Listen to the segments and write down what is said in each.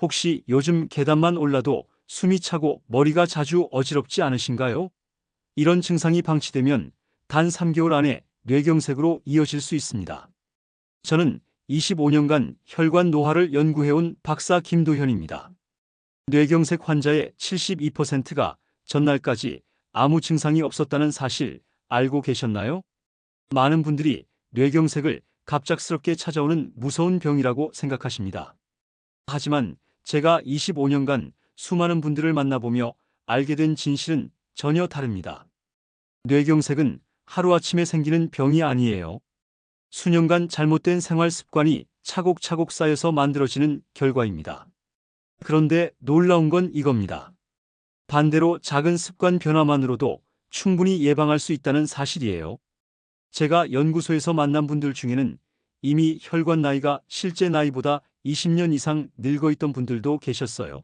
혹시 요즘 계단만 올라도 숨이 차고 머리가 자주 어지럽지 않으신가요? 이런 증상이 방치되면 단 3개월 안에 뇌경색으로 이어질 수 있습니다. 저는 25년간 혈관 노화를 연구해온 박사 김도현입니다. 뇌경색 환자의 72%가 전날까지 아무 증상이 없었다는 사실 알고 계셨나요? 많은 분들이 뇌경색을 갑작스럽게 찾아오는 무서운 병이라고 생각하십니다. 하지만 제가 25년간 수많은 분들을 만나보며 알게 된 진실은 전혀 다릅니다. 뇌경색은 하루아침에 생기는 병이 아니에요. 수년간 잘못된 생활 습관이 차곡차곡 쌓여서 만들어지는 결과입니다. 그런데 놀라운 건 이겁니다. 반대로 작은 습관 변화만으로도 충분히 예방할 수 있다는 사실이에요. 제가 연구소에서 만난 분들 중에는 이미 혈관 나이가 실제 나이보다 20년 이상 늙어 있던 분들도 계셨어요.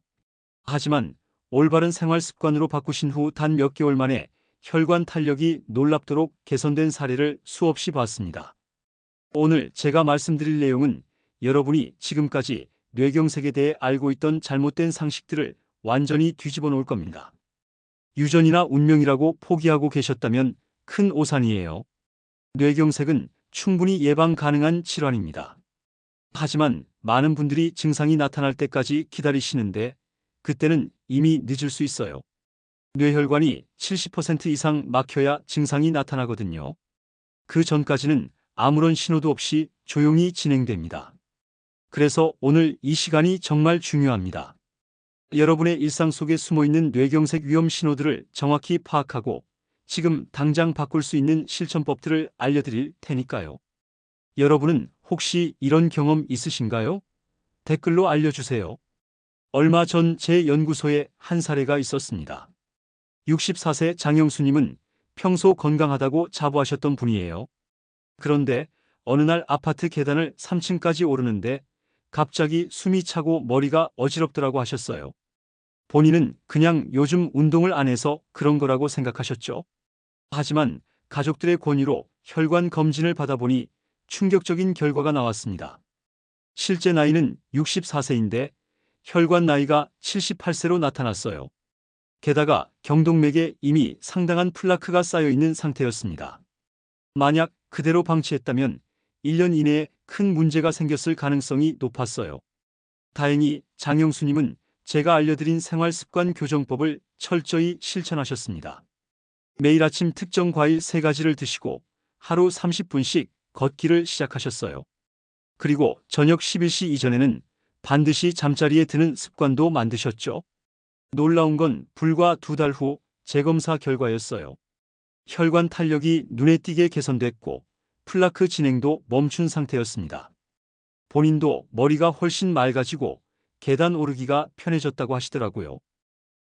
하지만 올바른 생활 습관으로 바꾸신 후 단 몇 개월 만에 혈관 탄력이 놀랍도록 개선된 사례를 수없이 봤습니다. 오늘 제가 말씀드릴 내용은 여러분이 지금까지 뇌경색에 대해 알고 있던 잘못된 상식들을 완전히 뒤집어 놓을 겁니다. 유전이나 운명이라고 포기하고 계셨다면 큰 오산이에요. 뇌경색은 충분히 예방 가능한 질환입니다. 하지만 많은 분들이 증상이 나타날 때까지 기다리시는데 그때는 이미 늦을 수 있어요. 뇌혈관이 70% 이상 막혀야 증상이 나타나거든요. 그 전까지는 아무런 신호도 없이 조용히 진행됩니다. 그래서 오늘 이 시간이 정말 중요합니다. 여러분의 일상 속에 숨어 있는 뇌경색 위험 신호들을 정확히 파악하고 지금 당장 바꿀 수 있는 실천법들을 알려드릴 테니까요. 여러분은 혹시 이런 경험 있으신가요? 댓글로 알려주세요. 얼마 전 제 연구소에 한 사례가 있었습니다. 64세 장영수님은 평소 건강하다고 자부하셨던 분이에요. 그런데 어느 날 아파트 계단을 3층까지 오르는데 갑자기 숨이 차고 머리가 어지럽더라고 하셨어요. 본인은 그냥 요즘 운동을 안 해서 그런 거라고 생각하셨죠. 하지만 가족들의 권유로 혈관 검진을 받아보니 충격적인 결과가 나왔습니다. 실제 나이는 64세인데 혈관 나이가 78세로 나타났어요. 게다가 경동맥에 이미 상당한 플라크가 쌓여 있는 상태였습니다. 만약 그대로 방치했다면 1년 이내에 큰 문제가 생겼을 가능성이 높았어요. 다행히 장영수님은 제가 알려드린 생활 습관 교정법을 철저히 실천하셨습니다. 매일 아침 특정 과일 3가지를 드시고 하루 30분씩 걷기를 시작하셨어요. 그리고 저녁 11시 이전에는 반드시 잠자리에 드는 습관도 만드셨죠. 놀라운 건 불과 두 달 후 재검사 결과였어요. 혈관 탄력이 눈에 띄게 개선됐고 플라크 진행도 멈춘 상태였습니다. 본인도 머리가 훨씬 맑아지고 계단 오르기가 편해졌다고 하시더라고요.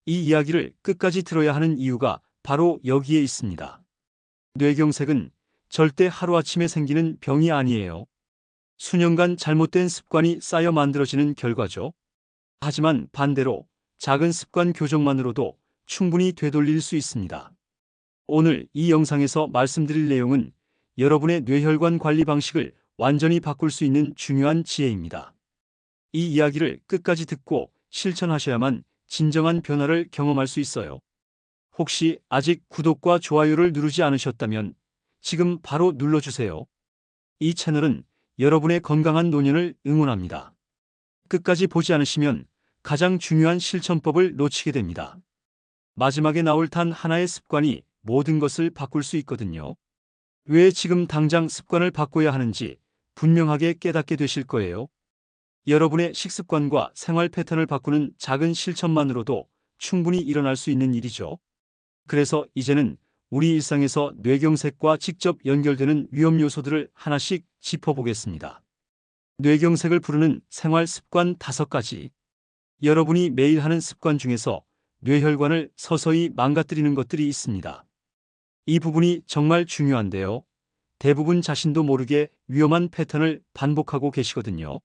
이 이야기를 끝까지 들어야 하는 이유가 바로 여기에 있습니다. 뇌경색은 절대 하루아침에 생기는 병이 아니에요. 수년간 잘못된 습관이 쌓여 만들어지는 결과죠. 하지만 반대로 작은 습관 교정만으로도 충분히 되돌릴 수 있습니다. 오늘 이 영상에서 말씀드릴 내용은 여러분의 뇌혈관 관리 방식을 완전히 바꿀 수 있는 중요한 지혜입니다. 이 이야기를 끝까지 듣고 실천하셔야만 진정한 변화를 경험할 수 있어요. 혹시 아직 구독과 좋아요를 누르지 않으셨다면 지금 바로 눌러주세요. 이 채널은 여러분의 건강한 노년을 응원합니다. 끝까지 보지 않으시면 가장 중요한 실천법을 놓치게 됩니다. 마지막에 나올 단 하나의 습관이 모든 것을 바꿀 수 있거든요. 왜 지금 당장 습관을 바꿔야 하는지 분명하게 깨닫게 되실 거예요. 여러분의 식습관과 생활 패턴을 바꾸는 작은 실천만으로도 충분히 일어날 수 있는 일이죠. 그래서 이제는 우리 일상에서 뇌경색과 직접 연결되는 위험 요소들을 하나씩 짚어보겠습니다. 뇌경색을 부르는 생활 습관 다섯 가지. 여러분이 매일 하는 습관 중에서 뇌혈관을 서서히 망가뜨리는 것들이 있습니다. 이 부분이 정말 중요한데요. 대부분 자신도 모르게 위험한 패턴을 반복하고 계시거든요.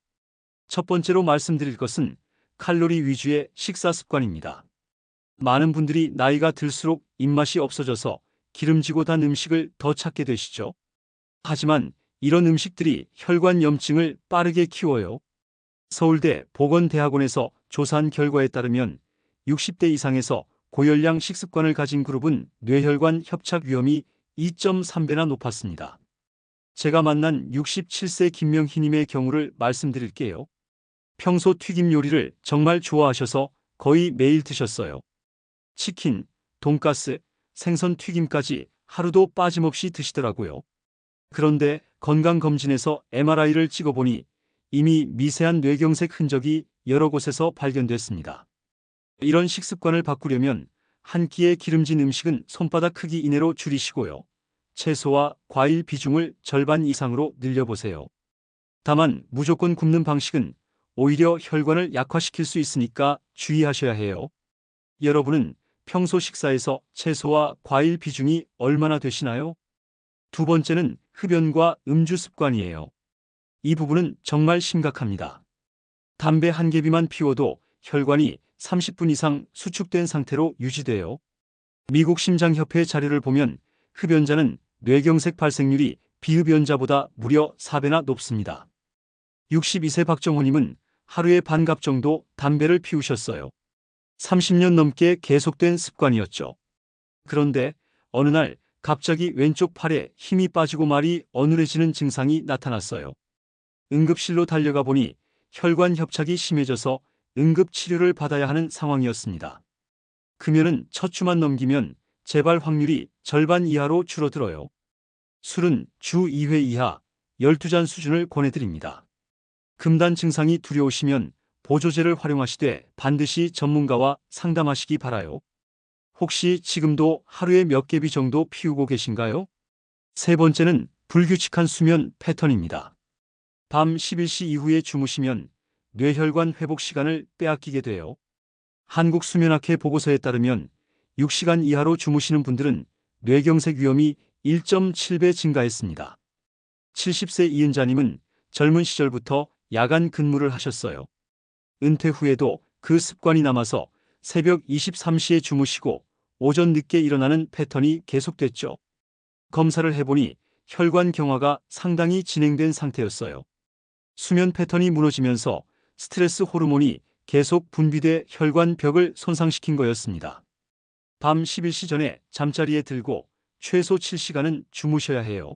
첫 번째로 말씀드릴 것은 칼로리 위주의 식사 습관입니다. 많은 분들이 나이가 들수록 입맛이 없어져서 기름지고 단 음식을 더 찾게 되시죠. 하지만 이런 음식들이 혈관 염증을 빠르게 키워요. 서울대 보건대학원에서 조사한 결과에 따르면 60대 이상에서 고열량 식습관을 가진 그룹은 뇌혈관 협착 위험이 2.3배나 높았습니다. 제가 만난 67세 김명희님의 경우를 말씀드릴게요. 평소 튀김 요리를 정말 좋아하셔서 거의 매일 드셨어요. 치킨, 돈가스, 생선 튀김까지 하루도 빠짐없이 드시더라고요. 그런데 건강검진에서 MRI를 찍어보니 이미 미세한 뇌경색 흔적이 여러 곳에서 발견됐습니다. 이런 식습관을 바꾸려면 한 끼의 기름진 음식은 손바닥 크기 이내로 줄이시고요. 채소와 과일 비중을 절반 이상으로 늘려보세요. 다만 무조건 굶는 방식은 오히려 혈관을 약화시킬 수 있으니까 주의하셔야 해요. 여러분은 평소 식사에서 채소와 과일 비중이 얼마나 되시나요? 두 번째는 흡연과 음주 습관이에요. 이 부분은 정말 심각합니다. 담배 한 개비만 피워도 혈관이 30분 이상 수축된 상태로 유지돼요. 미국 심장협회 자료를 보면 흡연자는 뇌경색 발생률이 비흡연자보다 무려 4배나 높습니다. 62세 박정호님은 하루에 반갑 정도 담배를 피우셨어요. 30년 넘게 계속된 습관이었죠. 그런데 어느 날 갑자기 왼쪽 팔에 힘이 빠지고 말이 어눌해지는 증상이 나타났어요. 응급실로 달려가 보니 혈관 협착이 심해져서 응급 치료를 받아야 하는 상황이었습니다. 금연은 첫 주만 넘기면 재발 확률이 절반 이하로 줄어들어요. 술은 주 2회 이하 12잔 수준을 권해드립니다. 금단 증상이 두려우시면 보조제를 활용하시되 반드시 전문가와 상담하시기 바라요. 혹시 지금도 하루에 몇 개비 정도 피우고 계신가요? 세 번째는 불규칙한 수면 패턴입니다. 밤 11시 이후에 주무시면 뇌혈관 회복 시간을 빼앗기게 돼요. 한국수면학회 보고서에 따르면 6시간 이하로 주무시는 분들은 뇌경색 위험이 1.7배 증가했습니다. 70세 이은자님은 젊은 시절부터 야간 근무를 하셨어요. 은퇴 후에도 그 습관이 남아서 새벽 23시에 주무시고 오전 늦게 일어나는 패턴이 계속됐죠. 검사를 해보니 혈관 경화가 상당히 진행된 상태였어요. 수면 패턴이 무너지면서 스트레스 호르몬이 계속 분비돼 혈관 벽을 손상시킨 거였습니다. 밤 11시 전에 잠자리에 들고 최소 7시간은 주무셔야 해요.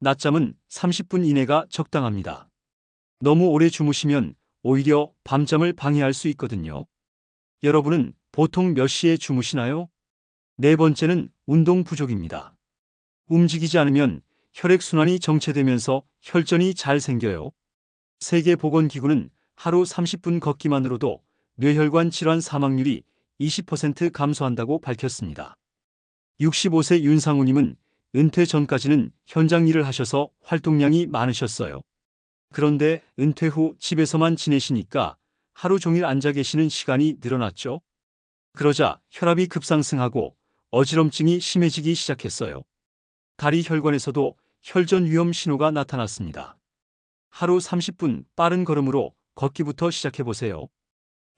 낮잠은 30분 이내가 적당합니다. 너무 오래 주무시면 오히려 밤잠을 방해할 수 있거든요. 여러분은 보통 몇 시에 주무시나요? 네 번째는 운동 부족입니다. 움직이지 않으면 혈액순환이 정체되면서 혈전이 잘 생겨요. 세계보건기구는 하루 30분 걷기만으로도 뇌혈관 질환 사망률이 20% 감소한다고 밝혔습니다. 65세 윤상우님은 은퇴 전까지는 현장 일을 하셔서 활동량이 많으셨어요. 그런데 은퇴 후 집에서만 지내시니까 하루 종일 앉아 계시는 시간이 늘어났죠. 그러자 혈압이 급상승하고 어지럼증이 심해지기 시작했어요. 다리 혈관에서도 혈전 위험 신호가 나타났습니다. 하루 30분 빠른 걸음으로 걷기부터 시작해 보세요.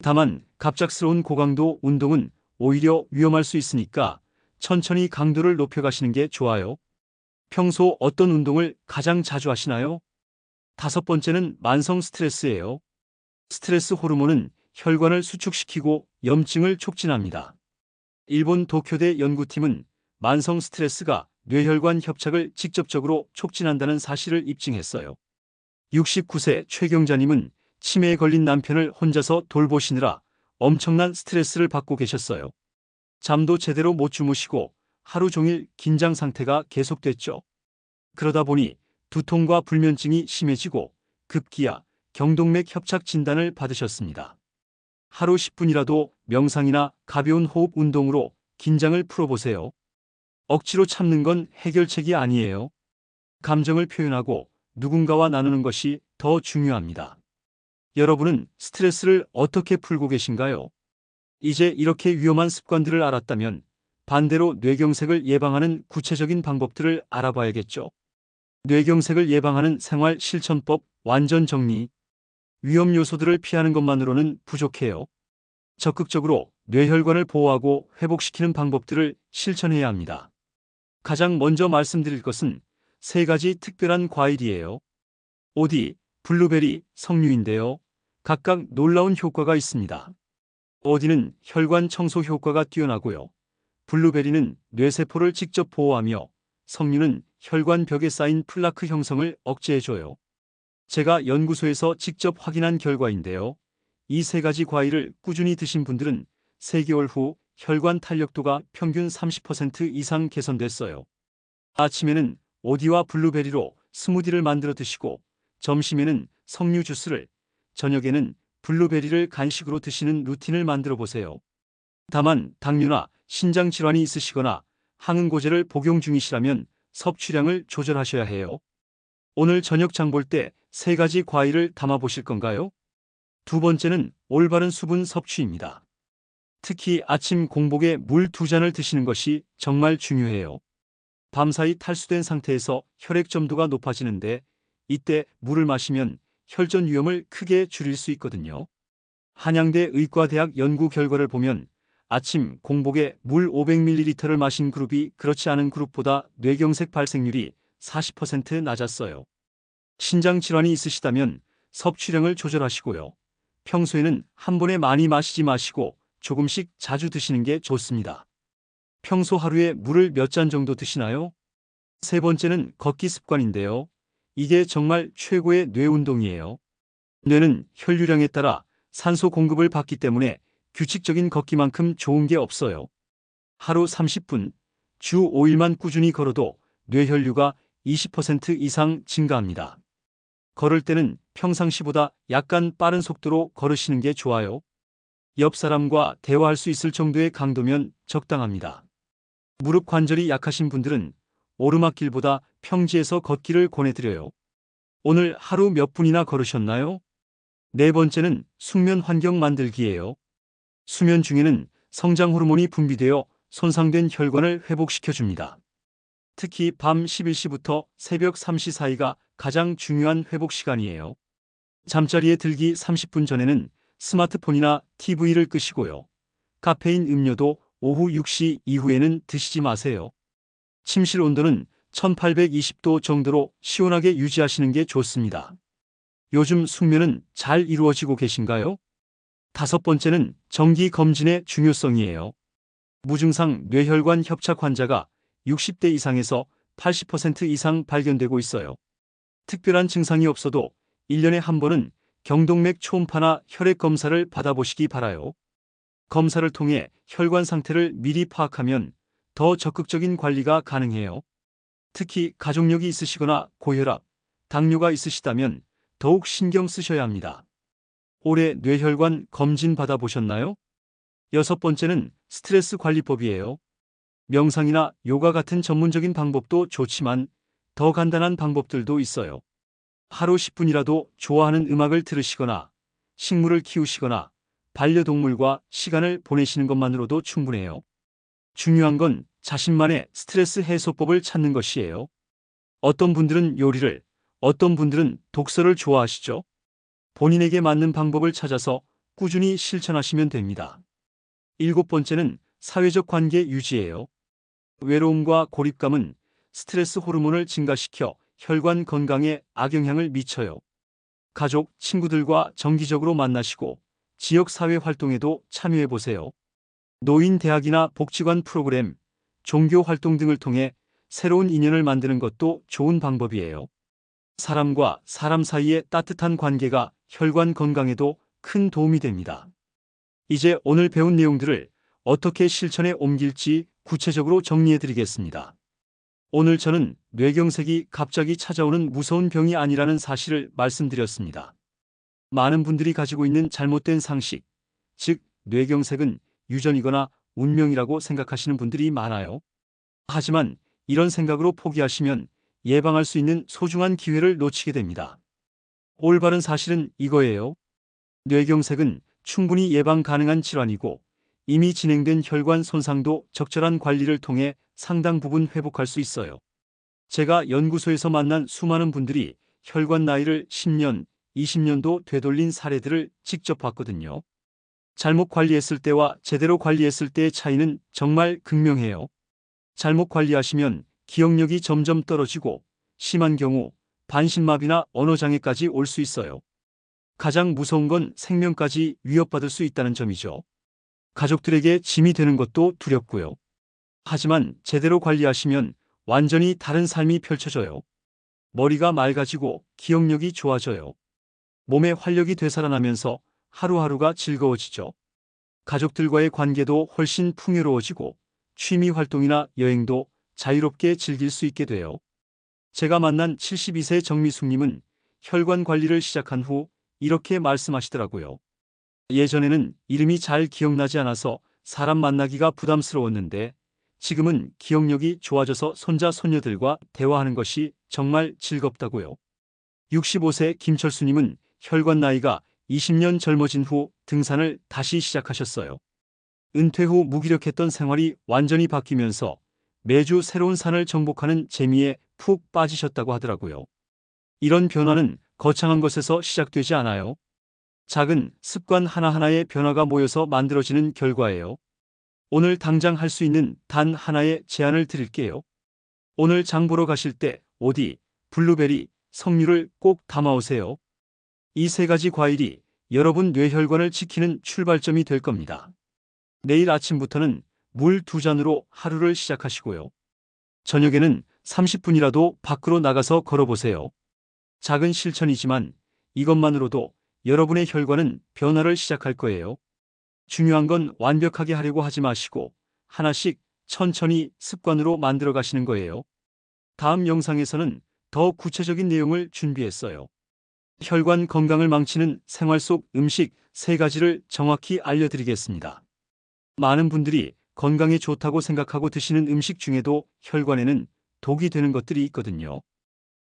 다만 갑작스러운 고강도 운동은 오히려 위험할 수 있으니까 천천히 강도를 높여가시는 게 좋아요. 평소 어떤 운동을 가장 자주 하시나요? 다섯 번째는 만성 스트레스예요. 스트레스 호르몬은 혈관을 수축시키고 염증을 촉진합니다. 일본 도쿄대 연구팀은 만성 스트레스가 뇌혈관 협착을 직접적으로 촉진한다는 사실을 입증했어요. 69세 최경자님은 치매에 걸린 남편을 혼자서 돌보시느라 엄청난 스트레스를 받고 계셨어요. 잠도 제대로 못 주무시고 하루 종일 긴장 상태가 계속됐죠. 그러다 보니 두통과 불면증이 심해지고 급기야 경동맥 협착 진단을 받으셨습니다. 하루 10분이라도 명상이나 가벼운 호흡 운동으로 긴장을 풀어보세요. 억지로 참는 건 해결책이 아니에요. 감정을 표현하고 누군가와 나누는 것이 더 중요합니다. 여러분은 스트레스를 어떻게 풀고 계신가요? 이제 이렇게 위험한 습관들을 알았다면 반대로 뇌경색을 예방하는 구체적인 방법들을 알아봐야겠죠. 뇌경색을 예방하는 생활 실천법 완전 정리. 위험 요소들을 피하는 것만으로는 부족해요. 적극적으로 뇌혈관을 보호하고 회복시키는 방법들을 실천해야 합니다. 가장 먼저 말씀드릴 것은 세 가지 특별한 과일이에요. 오디, 블루베리, 석류인데요. 각각 놀라운 효과가 있습니다. 어디는 혈관 청소 효과가 뛰어나고요. 블루베리는 뇌세포를 직접 보호하며 석류는 혈관 벽에 쌓인 플라크 형성을 억제해줘요. 제가 연구소에서 직접 확인한 결과인데요. 이 세 가지 과일을 꾸준히 드신 분들은 3개월 후 혈관 탄력도가 평균 30% 이상 개선됐어요. 아침에는 오디와 블루베리로 스무디를 만들어 드시고 점심에는 석류 주스를 저녁에는 블루베리를 간식으로 드시는 루틴을 만들어 보세요. 다만 당뇨나 신장 질환이 있으시거나 항응고제를 복용 중이시라면 섭취량을 조절하셔야 해요. 오늘 저녁 장 볼 때 세 가지 과일을 담아 보실 건가요? 두 번째는 올바른 수분 섭취입니다. 특히 아침 공복에 물 두 잔을 드시는 것이 정말 중요해요. 밤사이 탈수된 상태에서 혈액 점도가 높아지는데 이때 물을 마시면 혈전 위험을 크게 줄일 수 있거든요. 한양대 의과대학 연구 결과를 보면 아침 공복에 물 500ml를 마신 그룹이 그렇지 않은 그룹보다 뇌경색 발생률이 40% 낮았어요. 신장 질환이 있으시다면 섭취량을 조절하시고요. 평소에는 한 번에 많이 마시지 마시고 조금씩 자주 드시는 게 좋습니다. 평소 하루에 물을 몇 잔 정도 드시나요? 세 번째는 걷기 습관인데요. 이게 정말 최고의 뇌 운동이에요. 뇌는 혈류량에 따라 산소 공급을 받기 때문에 규칙적인 걷기만큼 좋은 게 없어요. 하루 30분, 주 5일만 꾸준히 걸어도 뇌혈류가 20% 이상 증가합니다. 걸을 때는 평상시보다 약간 빠른 속도로 걸으시는 게 좋아요. 옆 사람과 대화할 수 있을 정도의 강도면 적당합니다. 무릎 관절이 약하신 분들은 오르막길보다 평지에서 걷기를 권해드려요. 오늘 하루 몇 분이나 걸으셨나요? 네 번째는 숙면 환경 만들기예요. 수면 중에는 성장 호르몬이 분비되어 손상된 혈관을 회복시켜줍니다. 특히 밤 11시부터 새벽 3시 사이가 가장 중요한 회복 시간이에요. 잠자리에 들기 30분 전에는 스마트폰이나 TV를 끄시고요. 카페인 음료도 오후 6시 이후에는 드시지 마세요. 침실 온도는 1820도 정도로 시원하게 유지하시는 게 좋습니다. 요즘 숙면은 잘 이루어지고 계신가요? 다섯 번째는 정기 검진의 중요성이에요. 무증상 뇌혈관 협착 환자가 60대 이상에서 80% 이상 발견되고 있어요. 특별한 증상이 없어도 1년에 한 번은 경동맥 초음파나 혈액 검사를 받아보시기 바라요. 검사를 통해 혈관 상태를 미리 파악하면 더 적극적인 관리가 가능해요. 특히 가족력이 있으시거나 고혈압, 당뇨가 있으시다면 더욱 신경 쓰셔야 합니다. 올해 뇌혈관 검진 받아보셨나요? 여섯 번째는 스트레스 관리법이에요. 명상이나 요가 같은 전문적인 방법도 좋지만 더 간단한 방법들도 있어요. 하루 10분이라도 좋아하는 음악을 들으시거나 식물을 키우시거나 반려동물과 시간을 보내시는 것만으로도 충분해요. 중요한 건 자신만의 스트레스 해소법을 찾는 것이에요. 어떤 분들은 요리를, 어떤 분들은 독서를 좋아하시죠? 본인에게 맞는 방법을 찾아서 꾸준히 실천하시면 됩니다. 일곱 번째는 사회적 관계 유지예요. 외로움과 고립감은 스트레스 호르몬을 증가시켜 혈관 건강에 악영향을 미쳐요. 가족, 친구들과 정기적으로 만나시고 지역 사회 활동에도 참여해 보세요. 노인 대학이나 복지관 프로그램, 종교 활동 등을 통해 새로운 인연을 만드는 것도 좋은 방법이에요. 사람과 사람 사이의 따뜻한 관계가 혈관 건강에도 큰 도움이 됩니다. 이제 오늘 배운 내용들을 어떻게 실천에 옮길지 구체적으로 정리해 드리겠습니다. 오늘 저는 뇌경색이 갑자기 찾아오는 무서운 병이 아니라는 사실을 말씀드렸습니다. 많은 분들이 가지고 있는 잘못된 상식, 즉, 뇌경색은 유전이거나 운명이라고 생각하시는 분들이 많아요. 하지만 이런 생각으로 포기하시면 예방할 수 있는 소중한 기회를 놓치게 됩니다. 올바른 사실은 이거예요. 뇌경색은 충분히 예방 가능한 질환이고 이미 진행된 혈관 손상도 적절한 관리를 통해 상당 부분 회복할 수 있어요. 제가 연구소에서 만난 수많은 분들이 혈관 나이를 10년, 20년도 되돌린 사례들을 직접 봤거든요. 잘못 관리했을 때와 제대로 관리했을 때의 차이는 정말 극명해요. 잘못 관리하시면 기억력이 점점 떨어지고 심한 경우 반신마비나 언어장애까지 올 수 있어요. 가장 무서운 건 생명까지 위협받을 수 있다는 점이죠. 가족들에게 짐이 되는 것도 두렵고요. 하지만 제대로 관리하시면 완전히 다른 삶이 펼쳐져요. 머리가 맑아지고 기억력이 좋아져요. 몸의 활력이 되살아나면서 하루하루가 즐거워지죠. 가족들과의 관계도 훨씬 풍요로워지고 취미 활동이나 여행도 자유롭게 즐길 수 있게 돼요. 제가 만난 72세 정미숙님은 혈관 관리를 시작한 후 이렇게 말씀하시더라고요. 예전에는 이름이 잘 기억나지 않아서 사람 만나기가 부담스러웠는데 지금은 기억력이 좋아져서 손자 손녀들과 대화하는 것이 정말 즐겁다고요. 65세 김철수님은 혈관 나이가 20년 젊어진 후 등산을 다시 시작하셨어요. 은퇴 후 무기력했던 생활이 완전히 바뀌면서 매주 새로운 산을 정복하는 재미에 푹 빠지셨다고 하더라고요. 이런 변화는 거창한 것에서 시작되지 않아요. 작은 습관 하나하나의 변화가 모여서 만들어지는 결과예요. 오늘 당장 할 수 있는 단 하나의 제안을 드릴게요. 오늘 장 보러 가실 때 오디, 블루베리, 석류를 꼭 담아오세요. 이 세 가지 과일이 여러분 뇌혈관을 지키는 출발점이 될 겁니다. 내일 아침부터는 물 두 잔으로 하루를 시작하시고요. 저녁에는 30분이라도 밖으로 나가서 걸어보세요. 작은 실천이지만 이것만으로도 여러분의 혈관은 변화를 시작할 거예요. 중요한 건 완벽하게 하려고 하지 마시고 하나씩 천천히 습관으로 만들어 가시는 거예요. 다음 영상에서는 더 구체적인 내용을 준비했어요. 혈관 건강을 망치는 생활 속 음식 세 가지를 정확히 알려드리겠습니다. 많은 분들이 건강에 좋다고 생각하고 드시는 음식 중에도 혈관에는 독이 되는 것들이 있거든요.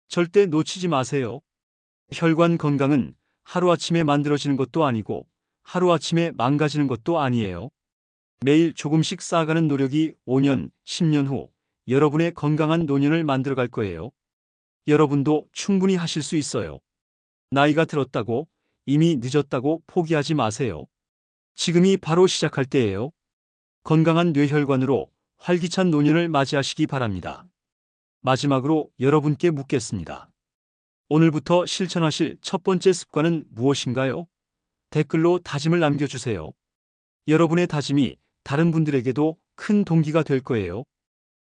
절대 놓치지 마세요. 혈관 건강은 하루아침에 만들어지는 것도 아니고 하루아침에 망가지는 것도 아니에요. 매일 조금씩 쌓아가는 노력이 5년, 10년 후 여러분의 건강한 노년을 만들어 갈 거예요. 여러분도 충분히 하실 수 있어요. 나이가 들었다고 이미 늦었다고 포기하지 마세요. 지금이 바로 시작할 때예요. 건강한 뇌혈관으로 활기찬 노년을 맞이하시기 바랍니다. 마지막으로 여러분께 묻겠습니다. 오늘부터 실천하실 첫 번째 습관은 무엇인가요? 댓글로 다짐을 남겨주세요. 여러분의 다짐이 다른 분들에게도 큰 동기가 될 거예요.